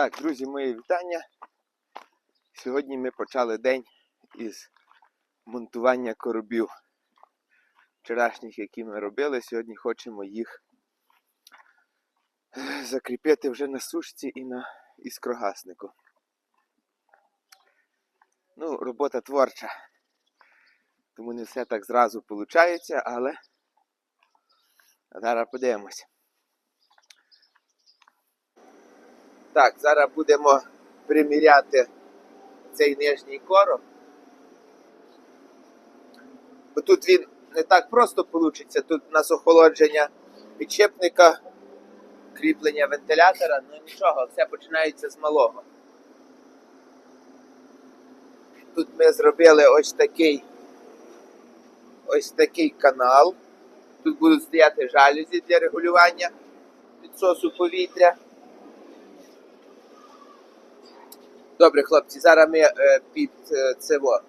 Так, друзі, мої вітання. Сьогодні ми почали день із монтування коробів вчорашніх, які ми робили. Сьогодні хочемо їх е, закріпити вже на сушці і на іскрогаснику. Ну, робота творча. Тому не все так зразу виходить, але зараз подивимося. Так, зараз будемо приміряти цей нижній короб. Бо тут він не так просто вийде. Тут у нас охолодження підшипника, кріплення вентилятора, ну нічого, все починається з малого. Тут ми зробили ось такий ось такий канал. Тут будуть стояти жалюзі для регулювання підсосу повітря. Добре, хлопці, зараз ми е, під е, цево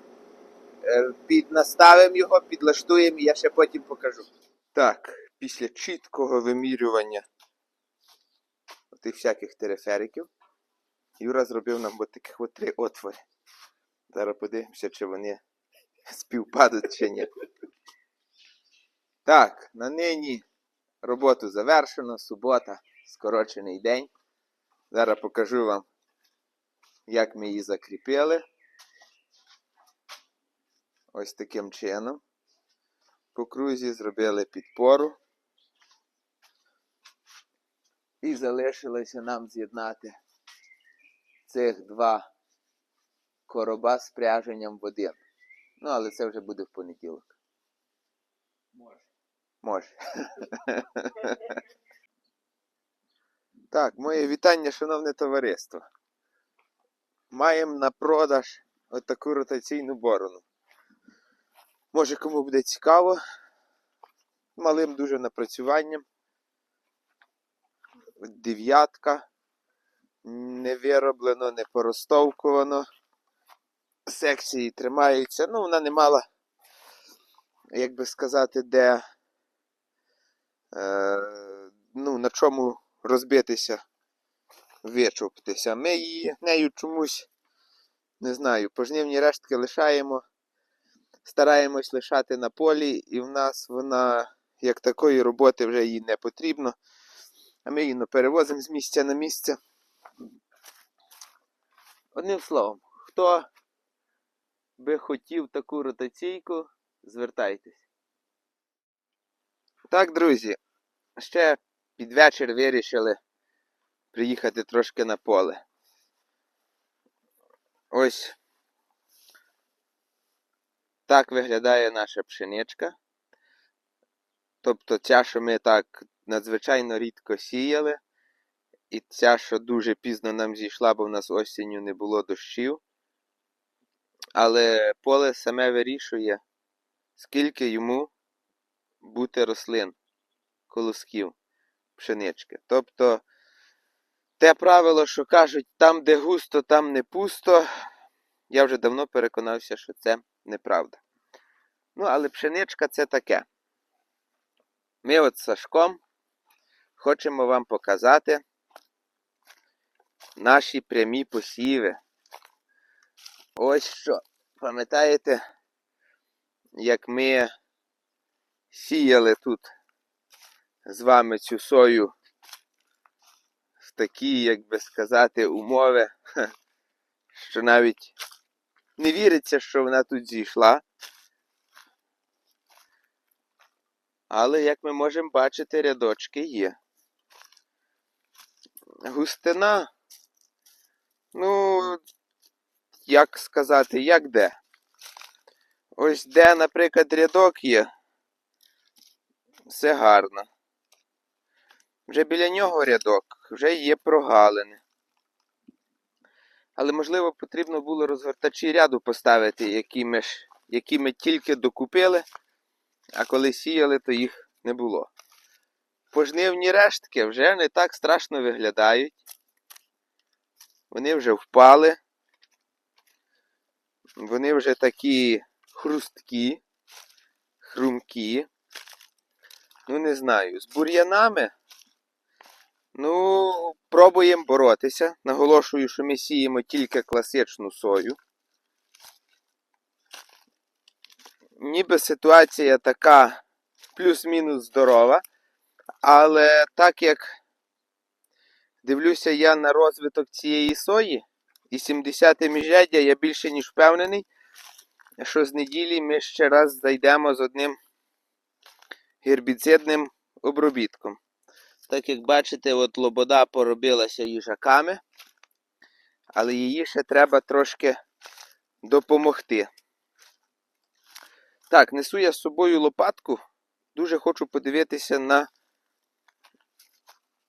е, піднаставимо його, підлаштуємо і я ще потім покажу. Так, після чіткого вимірювання тих всяких терефериків, Юра зробив нам от таких от три отвори. Зараз подивимося, чи вони співпадуть чи ні. Так, на нині роботу завершено, субота, скорочений день. Зараз покажу вам як ми її закріпили. Ось таким чином. По крузі зробили підпору. І залишилося нам з'єднати цих два короба з пряженням в один. Ну, але це вже буде в понеділок. Може. Може. Так, моє вітання, шановне товариство. Маємо на продаж отаку ротаційну борону. Може кому буде цікаво. Малим дуже напрацюванням. Дев'ятка. Не вироблено, не поростовкувано. Секції тримаються. Ну, вона не мала, як би сказати, де. Е, ну, на чому розбитися вичовпитися. Ми її нею чомусь, не знаю, пожнивні рештки лишаємо, стараємось лишати на полі, і в нас вона, як такої роботи, вже їй не потрібно. А ми її ну, перевозимо з місця на місце. Одним словом, хто би хотів таку ротаційку, звертайтесь. Так, друзі, ще під вечір вирішили приїхати трошки на поле. Ось так виглядає наша пшеничка. Тобто ця, що ми так надзвичайно рідко сіяли, і ця, що дуже пізно нам зійшла, бо в нас осінню не було дощів. Але поле саме вирішує, скільки йому бути рослин, колосків, пшенички. Тобто те правило, що кажуть, там, де густо, там не пусто, я вже давно переконався, що це неправда. Ну, але пшеничка це таке. Ми от з Сашком хочемо вам показати наші прямі посіви. Ось що. Пам'ятаєте, як ми сіяли тут з вами цю сою такі, як би сказати, умови, що навіть не віриться, що вона тут зійшла. Але, як ми можемо бачити, рядочки є. Густина, ну, як сказати, як де? Ось де, наприклад, рядок є, все гарно. Вже біля нього рядок, вже є прогалини. Але, можливо, потрібно було розгортачі ряду поставити, які ми, ж, які ми тільки докупили, а коли сіяли, то їх не було. Пожнивні рештки вже не так страшно виглядають. Вони вже впали. Вони вже такі хрусткі, хрумкі. Ну, не знаю, з бур'янами Ну, пробуємо боротися. Наголошую, що ми сіємо тільки класичну сою. Ніби ситуація така плюс-мінус здорова, але так як дивлюся я на розвиток цієї сої і 70 міжряддя, я більше ніж впевнений, що з неділі ми ще раз зайдемо з одним гербіцидним обробітком. Так як бачите, от лобода поробилася їжаками, але її ще треба трошки допомогти. Так, несу я з собою лопатку. Дуже хочу подивитися на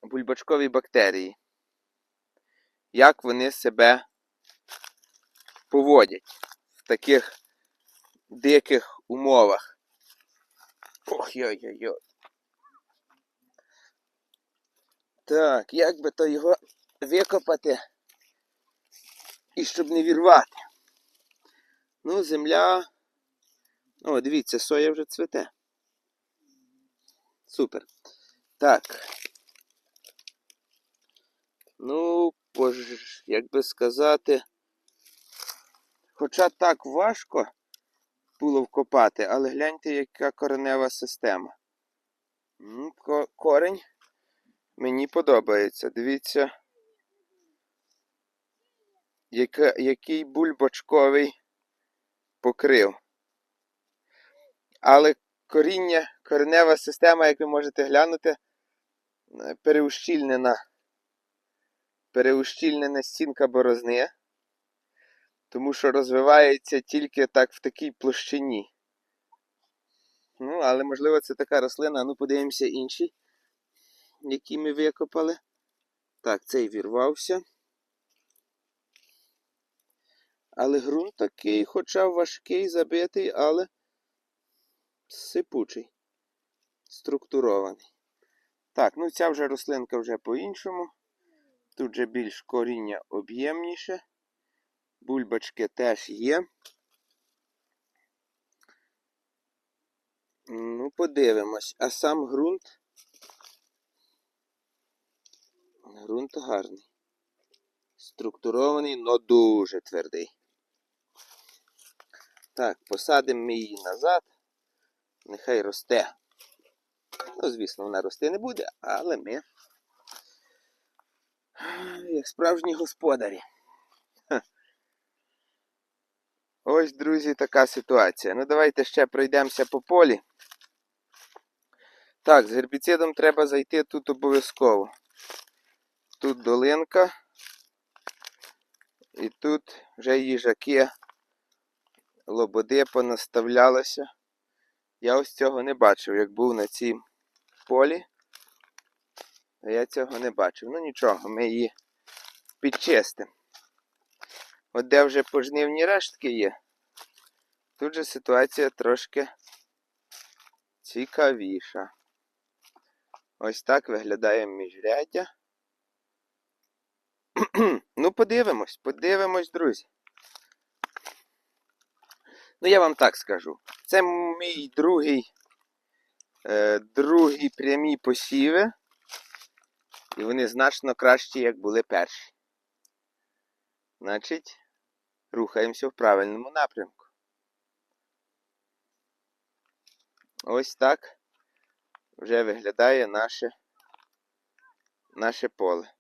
бульбачкові бактерії. Як вони себе поводять в таких диких умовах. Ох, йой-йой-йой. Так, як би то його викопати і щоб не вірвати. Ну, земля. О, дивіться, соя вже цвете. Супер. Так. Ну, пож, як би сказати. Хоча так важко було вкопати, але гляньте, яка коренева система. Корень мені подобається. Дивіться, яка, який бульбочковий покрив. Але коріння, коренева система, як ви можете глянути, е, переущільнена. Переущільнена стінка борозни, тому що розвивається тільки так в такій площині. Ну, але можливо це така рослина. Ну, подивимося інші, які ми викопали. Так, цей вірвався. Але ґрунт такий, хоча важкий, забитий, але сипучий, структурований. Так, ну ця вже рослинка вже по-іншому. Тут же більш коріння об'ємніше. Бульбочки теж є. Ну, подивимось. А сам ґрунт. Ґрунт гарний. Структурований, но дуже твердий. Так, посадимо ми її назад. Нехай росте. Ну, звісно, вона рости не буде, але ми, як справжні господарі. Ось, друзі, така ситуація. Ну, давайте ще пройдемося по полі. Так, з гербіцидом треба зайти тут обов'язково. Тут долинка. І тут вже їжаки, лободи понаставлялися. Я ось цього не бачив, як був на цім полі. А я цього не бачив. Ну нічого, ми її підчистимо. От де вже пожнивні рештки є, тут же ситуація трошки цікавіша. Ось так виглядає міжряддя. ну, подивимось, подивимось, друзі. Ну, я вам так скажу. Це мій другий, е, другий прямі посіви. І вони значно кращі, як були перші. Значить, рухаємося в правильному напрямку. Ось так вже виглядає наше, наше поле.